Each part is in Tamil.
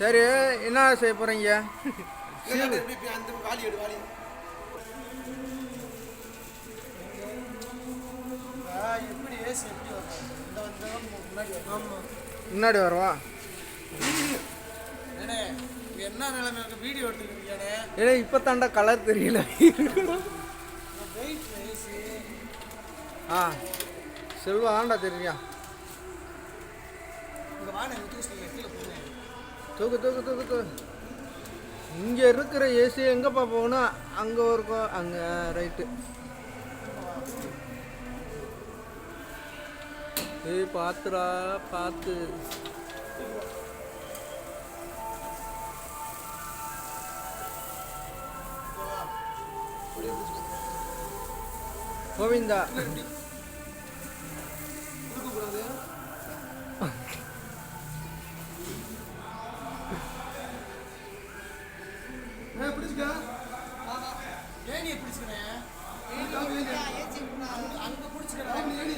சரி என்ன செய்ய போகிறீங்க முன்னாடி வரவா? என்ன நிலைமை? வீடியோ எடுத்துக்கிறீங்கண்ணே ஏன்னா இப்போ தாண்டா கலர் தெரியல. ஆ செல்வா ஆண்டா தெரியா தூக்கு தூக்கு தூக்கு தூக்கு. இங்கே இருக்கிற ஏசி எங்கேப்பா போகணும் அங்கே இருக்கும் அங்கே ரைட்டு ஏய் பார்த்துடா பார்த்து கோவிந்தா. ஏனியை பிடிச்சிக்கிறேன். அங்கே பிடிச்சிக்கிறேன். ஏனி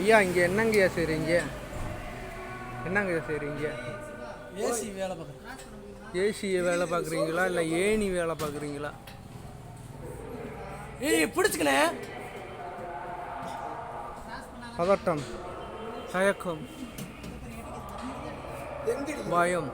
ஐயா இங்கே என்னங்கய்யா செய்கிறீங்க என்னங்கய்யா செய்கிறீங்க ஏசி வேலை பார்க்குறேன். ஏசி வேலை பார்க்குறீங்களா? இல்லை ஏணி வேலை பார்க்குறீங்களா? ஏய் பிடிச்சிக்கணே பதட்டம் தயக்கம் பயம்